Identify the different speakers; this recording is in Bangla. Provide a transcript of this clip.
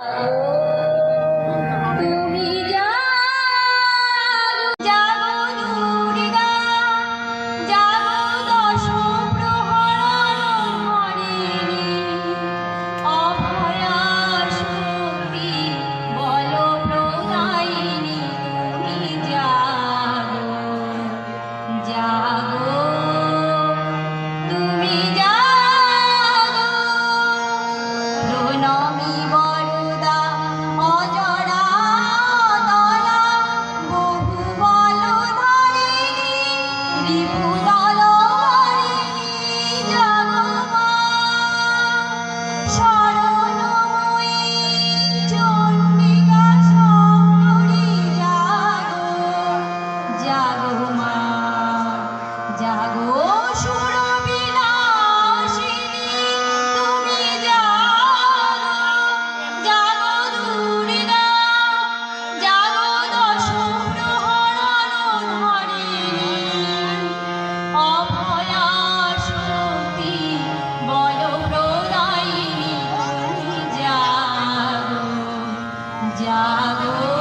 Speaker 1: Ah. जागो